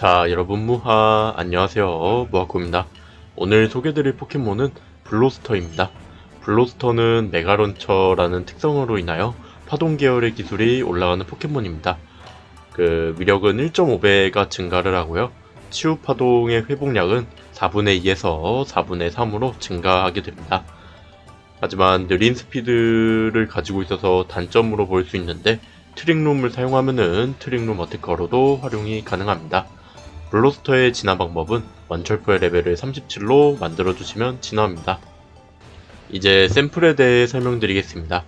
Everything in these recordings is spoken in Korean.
자, 여러분 무하 안녕하세요. 무하쿠입니다. 오늘 소개드릴 포켓몬은 블로스터입니다. 블로스터는 메가런처라는 특성으로 인하여 파동 계열의 기술이 올라가는 포켓몬입니다. 그 위력은 1.5배가 증가를 하고요. 치유 파동의 회복량은 4분의 2에서 4분의 3으로 증가하게 됩니다. 하지만 느린 스피드를 가지고 있어서 단점으로 보일 수 있는데 트릭룸을 사용하면은 트릭룸 어택커로도 활용이 가능합니다. 블로스터의 진화 방법은 완철포의 레벨을 37로 만들어주시면 진화합니다. 이제 샘플에 대해 설명드리겠습니다.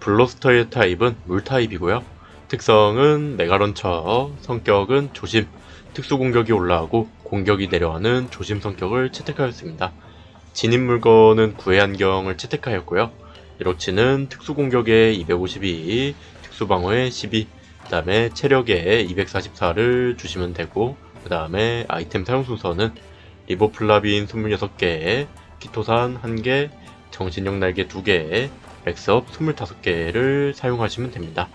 블로스터의 타입은 물 타입이고요. 특성은 메가런처, 성격은 조심, 특수 공격이 올라가고 공격이 내려가는 조심 성격을 채택하였습니다. 진입 물건은 구의 안경을 채택하였고요. 이로치는 특수 공격에 252, 특수 방어에 12, 그 다음에 체력에 244를 주시면 되고, 그 다음에 아이템 사용 순서는 리보플라빈 26개, 키토산 1개, 정신력 날개 2개, 맥스업 25개를 사용하시면 됩니다.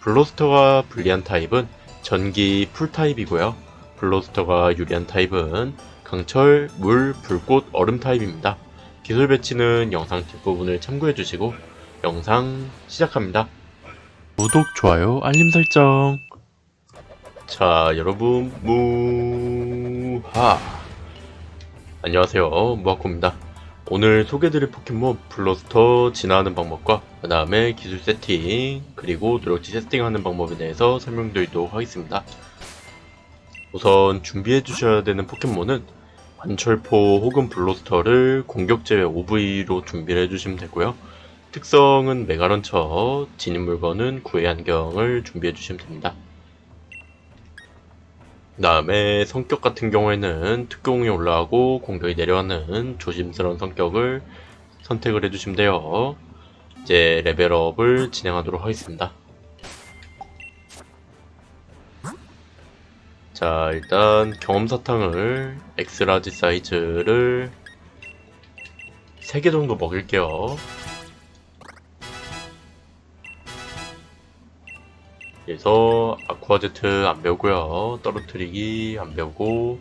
블로스터가 불리한 타입은 전기 풀 타입이고요. 블로스터가 유리한 타입은 강철, 물, 불꽃, 얼음 타입입니다. 기술 배치는 영상 뒷부분을 참고해 주시고 영상 시작합니다. 구독, 좋아요, 알림 설정. 자, 여러분 무하 안녕하세요. 무하코입니다. 오늘 소개드릴 포켓몬 블러스터 진화하는 방법과 그 다음에 기술 세팅 그리고 누력지 세팅하는 방법에 대해서 설명드리도록 하겠습니다. 우선 준비해 주셔야 되는 포켓몬은 관철포 혹은 블로스터를 공격 제외 OV로 준비를 해주시면 되고요. 특성은 메가런처, 진입 물건은 구의 안경을 준비해 주시면 됩니다. 그 다음에 성격 같은 경우에는 특공이 올라가고 공격이 내려가는 조심스러운 성격을 선택을 해주시면 돼요. 이제 레벨업을 진행하도록 하겠습니다. 자, 일단 경험 사탕을 엑스라지 사이즈를 3개 정도 먹일게요. 그래서 아쿠아제트 안 배우고요. 떨어뜨리기 안 배우고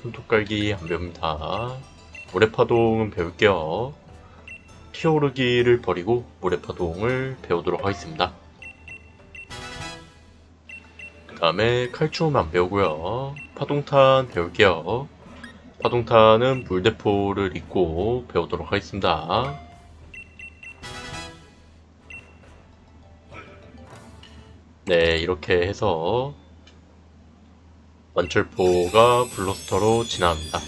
손톱 깔기 안 배웁니다. 모래파동은 배울게요. 피어오르기를 버리고 모래파동을 배우도록 하겠습니다. 그 다음에 칼춤 안 배우고요. 파동탄 배울게요. 파동탄은 물대포를 입고 배우도록 하겠습니다. 네, 이렇게 해서 완철포가 블러스터로 진화합니다.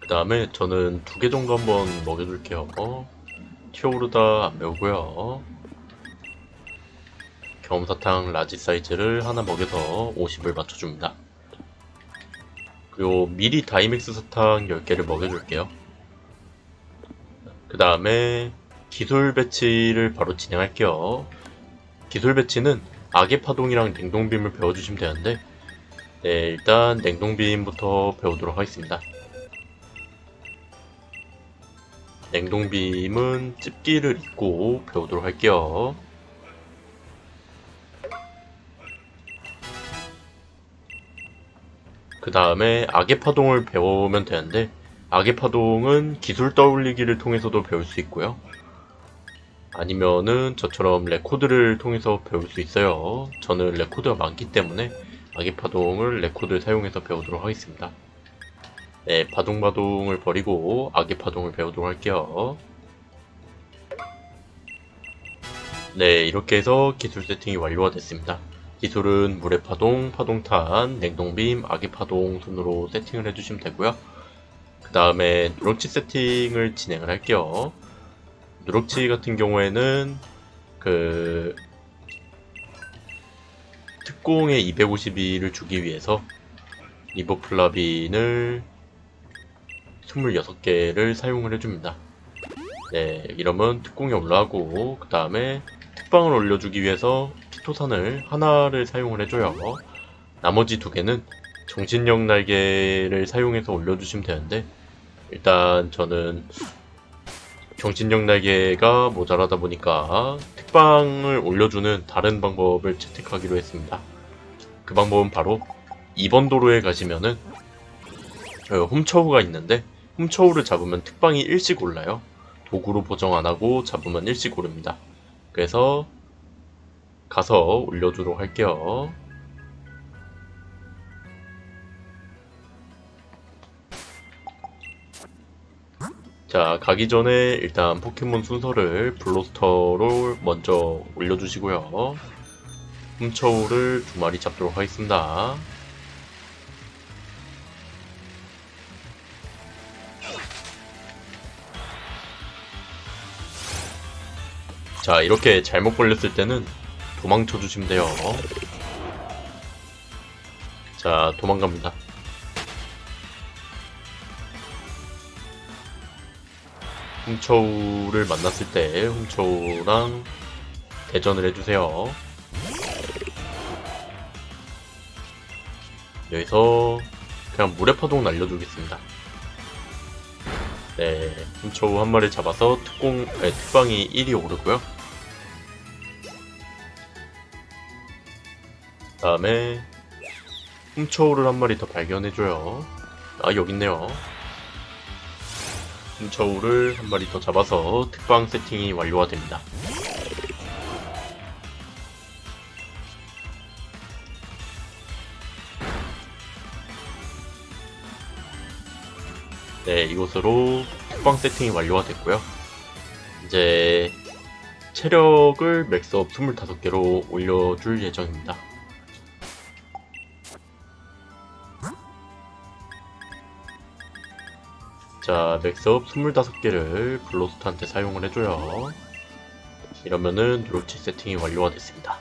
그 다음에 저는 두 개 정도 한번 먹여줄게요. 튀어오르다 안 배우고요. 경험사탕 라지 사이즈를 하나 먹여서 50을 맞춰줍니다. 그리고 미리 다이맥스 사탕 10개를 먹여줄게요. 그 다음에 기술 배치를 바로 진행할게요. 기술 배치는 악의 파동이랑 냉동빔을 배워주시면 되는데 네, 일단 냉동빔부터 배우도록 하겠습니다. 냉동빔은 집기를 입고 배우도록 할게요. 그 다음에 악의 파동을 배우면 되는데 악의 파동은 기술 떠올리기를 통해서도 배울 수 있고요. 아니면은 저처럼 레코드를 통해서 배울 수 있어요. 저는 레코드가 많기 때문에 악의 파동을 레코드를 사용해서 배우도록 하겠습니다. 네, 바동바동을 버리고 악의 파동을 배우도록 할게요. 네, 이렇게 해서 기술 세팅이 완료가 됐습니다. 기술은 물의 파동, 파동탄, 냉동빔, 악의 파동 순으로 세팅을 해주시면 되고요. 그 다음에 누럭치 세팅을 진행을 할게요. 누럭치 같은 경우에는 그 특공의 252를 주기 위해서 리버플라빈을 26개를 사용을 해줍니다. 네, 이러면 특공이 올라가고 그 다음에 특방을 올려주기 위해서 피토산을 하나를 사용을 해줘요. 나머지 두 개는 정신력 날개를 사용해서 올려주시면 되는데 일단 저는 정신력 날개가 모자라다 보니까 특방을 올려주는 다른 방법을 채택하기로 했습니다. 그 방법은 바로 2번 도로에 가시면은 어, 홈처우가 있는데 홈처우를 잡으면 특방이 일씩 올라요. 도구로 보정 안 하고 잡으면 일씩 오릅니다. 그래서 가서 올려주도록 할게요. 자, 가기 전에 일단 포켓몬 순서를 블로스터로 먼저 올려주시고요. 훔쳐우를 두 마리 잡도록 하겠습니다. 자, 이렇게 잘못 걸렸을 때는 도망쳐 주시면 돼요. 자, 도망갑니다. 훔쳐우를 만났을 때 훔쳐우랑 대전을 해주세요. 여기서 그냥 물의 파동 날려주겠습니다. 네, 훔쳐우 한 마리 잡아서 특공, 네, 특방이 1이 오르고요. 다음에 훔쳐우를 한 마리 더 발견해줘요. 아, 여기 있네요. 훔쳐우를 한 마리 더 잡아서 특방 세팅이 완료가 됩니다. 네, 이것으로 특방 세팅이 완료가 됐고요. 이제 체력을 맥스업 25개로 올려줄 예정입니다. 자, 맥스업 25개를 블로스트한테 사용을 해줘요. 이러면은 롤치 세팅이 완료가 됐습니다.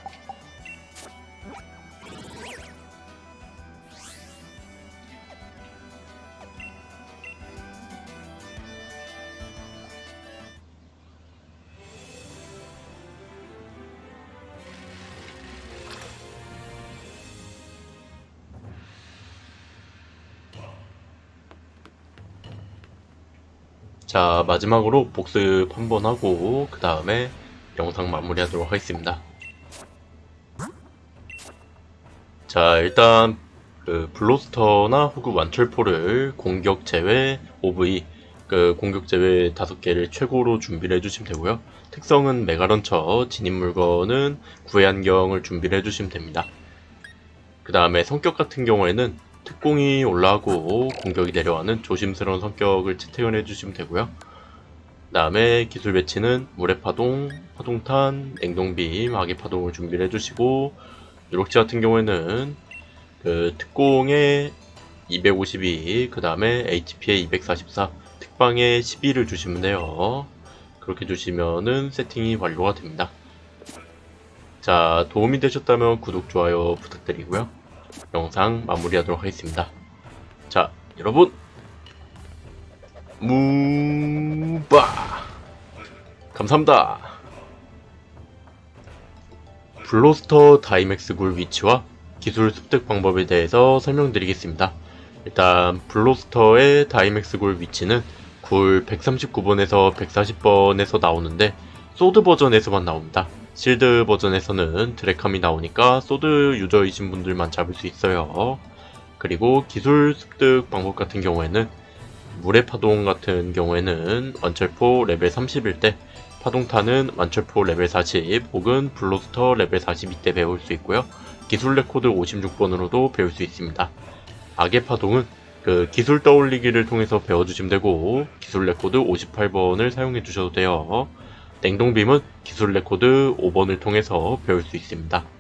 자, 마지막으로 복습 한번 하고, 그 다음에 영상 마무리하도록 하겠습니다. 자, 일단, 그, 블로스터나 혹은 완철포를 공격 제외 OV, 그, 공격 제외 5개를 최고로 준비를 해주시면 되고요. 특성은 메가런처, 진입 물건은 구애 안경을 준비를 해주시면 됩니다. 그 다음에 성격 같은 경우에는 특공이 올라가고 공격이 내려가는 조심스러운 성격을 채택을 해주시면 되고요. 그 다음에 기술 배치는 물의 파동, 파동탄, 냉동빔, 악의 파동을 준비를 해주시고 누룩지 같은 경우에는 그 특공에 252, 그 다음에 HP에 244, 특방에 12를 주시면 돼요. 그렇게 주시면은 세팅이 완료가 됩니다. 자, 도움이 되셨다면 구독, 좋아요 부탁드리고요. 영상 마무리하도록 하겠습니다. 자, 여러분 무바 감사합니다. 블로스터 다이맥스 굴 위치와 기술 습득 방법에 대해서 설명드리겠습니다. 일단 블로스터의 다이맥스 굴 위치는 굴 139번에서 140번에서 나오는데 소드 버전에서만 나옵니다. 실드 버전에서는 드래캄이 나오니까 소드 유저이신 분들만 잡을 수 있어요. 그리고 기술 습득 방법 같은 경우에는 물의 파동 같은 경우에는 완철포 레벨 30일 때 파동탄은 완철포 레벨 40 혹은 블로스터 레벨 42때 배울 수 있고요. 기술 레코드 56번으로도 배울 수 있습니다. 악의 파동은 그 기술 떠올리기를 통해서 배워주시면 되고 기술 레코드 58번을 사용해 주셔도 돼요. 냉동빔은 기술 레코드 5번을 통해서 배울 수 있습니다.